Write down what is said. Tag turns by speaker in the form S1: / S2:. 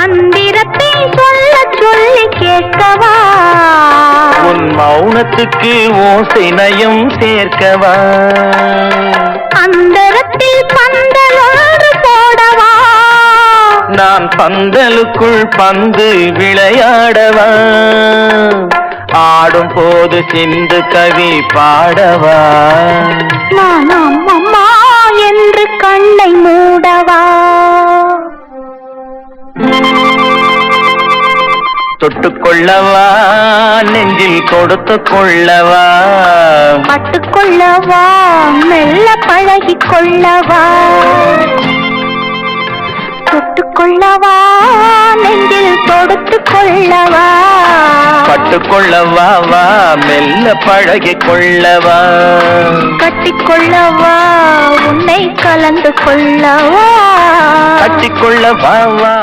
S1: மந்திரத்தை சொல்ல சொல்லி கேட்கவா?
S2: உன் மௌனத்துக்கு ஓசை நயம் சேர்க்கவா?
S1: அந்தரத்தில் பந்தலொன்று போடவா?
S2: நான் பந்தலுக்குள் பந்து விளையாடவா? ஆடும் போது சிந்து கவி பாடவா?
S1: நான்
S2: தொட்டுக்கொள்ளவா நெஞ்சில் கொடுத்து கொள்ளவா
S1: பட்டுக்கொள்ளவா மெல்ல பழகிக் கொள்ளவா தொட்டுக்கொள்ளவா நெஞ்சில் தொடுத்து கொள்ளவா
S2: பட்டுக்கொள்ளவா வா மெல்ல பழகிக் கொள்ளவா
S1: கட்டிக்கொள்ளவா உன்னை கலந்து கொள்ளவா?
S2: கட்டிக்கொள்ளவா வா.